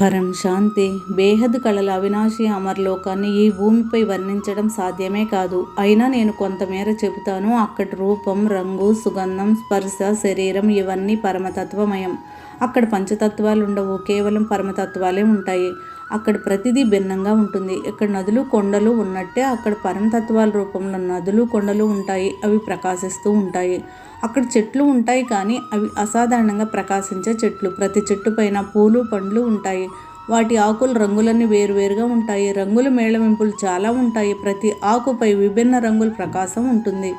పరం శాంతి. బేహద్ కళల అవినాశి అమర్లోకాన్ని ఈ భూమిపై వర్ణించడం సాధ్యమే కాదు. అయినా నేను కొంతమేర చెబుతాను. అక్కడి రూపం రంగు సుగంధం స్పర్శ శరీరం ఇవన్నీ పరమతత్వమయం. అక్కడ పంచతత్వాలు ఉండవు కేవలం పరమతత్వాలే ఉంటాయి. అక్కడ ప్రతిదీ భిన్నంగా ఉంటుంది. ఇక్కడ నదులు కొండలు ఉన్నట్టే అక్కడ పరమతత్వాల రూపంలో నదులు కొండలు ఉంటాయి అవి ప్రకాశిస్తూ ఉంటాయి. అక్కడ చెట్లు ఉంటాయి కానీ అవి అసాధారణంగా ప్రకాశించే చెట్లు. ప్రతి చెట్టు పైన పూలు పండ్లు ఉంటాయి. వాటి ఆకులు రంగులన్నీ వేరువేరుగా ఉంటాయి. రంగుల మేళవింపులు చాలా ఉంటాయి. ప్రతి ఆకుపై విభిన్న రంగుల ప్రకాశం ఉంటుంది.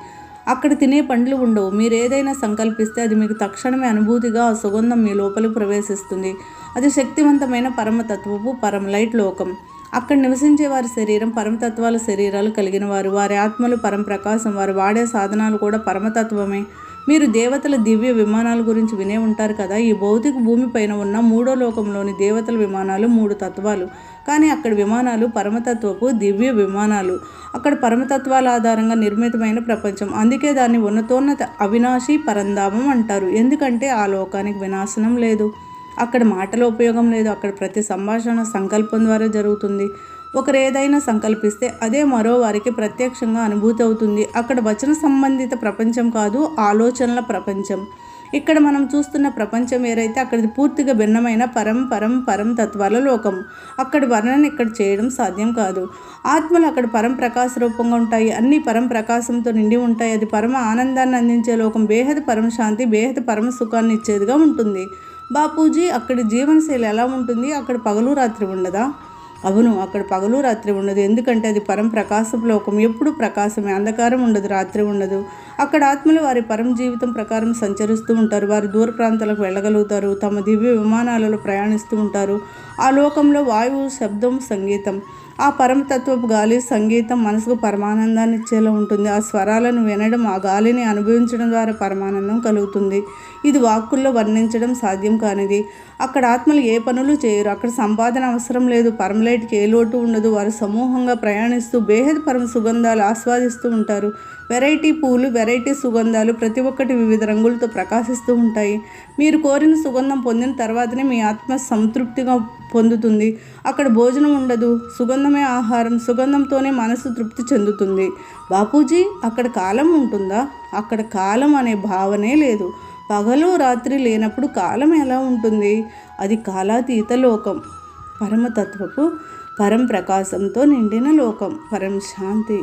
అక్కడ తినే పండ్లు ఉండవు. మీరు ఏదైనా సంకల్పిస్తే అది మీకు తక్షణమే అనుభూతిగా ఆ సుగంధం మీ లోపలికి ప్రవేశిస్తుంది. అది శక్తివంతమైన పరమతత్వపు పరం లైట్ లోకం. అక్కడ నివసించే వారి శరీరం పరమతత్వాల శరీరాలు కలిగిన వారు. వారి ఆత్మలు పరమ ప్రకాశం. వారు వాడే సాధనాలు కూడా పరమతత్వమే. మీరు దేవతల దివ్య విమానాల గురించి వినే ఉంటారు కదా ఈ భౌతిక భూమి పైన ఉన్న మూడో లోకంలోని దేవతల విమానాలు మూడు తత్వాలు. కానీ అక్కడ విమానాలు పరమతత్వపు దివ్య విమానాలు. అక్కడ పరమతత్వాల ఆధారంగా నిర్మితమైన ప్రపంచం. అందుకే దాన్ని ఉన్నతోన్నత అవినాశి పరంధామం అంటారు. ఎందుకంటే ఆ లోకానికి వినాశనం లేదు. అక్కడ మాటల ఉపయోగం లేదు. అక్కడ ప్రతి సంభాషణ సంకల్పం ద్వారా జరుగుతుంది. ఒకరు ఏదైనా సంకల్పిస్తే అదే మరో వారికి ప్రత్యక్షంగా అనుభూతి అవుతుంది. అక్కడ వచన సంబంధిత ప్రపంచం కాదు ఆలోచనల ప్రపంచం. ఇక్కడ మనం చూస్తున్న ప్రపంచం ఏదైతే అక్కడిది పూర్తిగా భిన్నమైన పరం పరం పరం తత్వాల లోకం. అక్కడ వర్ణన ఇక్కడ చేయడం సాధ్యం కాదు. ఆత్మలు అక్కడ పరం ప్రకాశ రూపంగా ఉంటాయి. అన్ని పరం ప్రకాశంతో నిండి ఉంటాయి. అది పరమ ఆనందాన్ని అందించే లోకం. బేహద పరమ శాంతి బేహద పరమ సుఖాన్ని ఇచ్చేదిగా ఉంటుంది. బాపూజీ అక్కడ జీవనశైలి ఎలా ఉంటుంది? అక్కడ పగలు రాత్రి ఉండదా? అవును అక్కడ పగలు రాత్రి ఉండదు. ఎందుకంటే అది పరం ప్రకాశం లోకం. ఎప్పుడు ప్రకాశమే అంధకారం ఉండదు రాత్రి ఉండదు. అక్కడ ఆత్మలు వారి పరం జీవితం ప్రకారం సంచరిస్తూ ఉంటారు. వారు దూర ప్రాంతాలకు వెళ్ళగలుగుతారు తమ దివ్య విమానాలలో ప్రయాణిస్తూ ఉంటారు. ఆ లోకంలో వాయువు శబ్దం సంగీతం. ఆ పరమతత్వపు గాలి సంగీతం మనసుకు పరమానందాన్ని ఇచ్చేలా ఉంటుంది. ఆ స్వరాలను వినడం ఆ గాలిని అనుభవించడం ద్వారా పరమానందం కలుగుతుంది. ఇది వాక్కుల్లో వర్ణించడం సాధ్యం కానిది. అక్కడ ఆత్మలు ఏ పనులు చేయరు. అక్కడ సంపాదన అవసరం లేదు. పరమలైట్కి ఏ లోటు ఉండదు. వారు సమూహంగా ప్రయాణిస్తూ బేహద్ పరమ సుగంధాలు ఆస్వాదిస్తూ ఉంటారు. వెరైటీ పూలు వెరైటీ సుగంధాలు ప్రతి ఒక్కటి వివిధ రంగులతో ప్రకాశిస్తూ ఉంటాయి. మీరు కోరిన సుగంధం పొందిన తర్వాతనే మీ ఆత్మ సంతృప్తిగా పొందుతుంది. అక్కడ భోజనం ఉండదు. సుగంధం సుగంధమే ఆహారం సుగంధంతోనే మనసు తృప్తి చెందుతుంది. బాపూజీ అక్కడ కాలం ఉంటుందా? అక్కడ కాలం అనే భావనే లేదు. పగలు రాత్రి లేనప్పుడు కాలం ఎలా ఉంటుంది? అది కాలాతీత లోకం. పరమతత్వపు పరం ప్రకాశంతో నిండిన లోకం. పరం శాంతి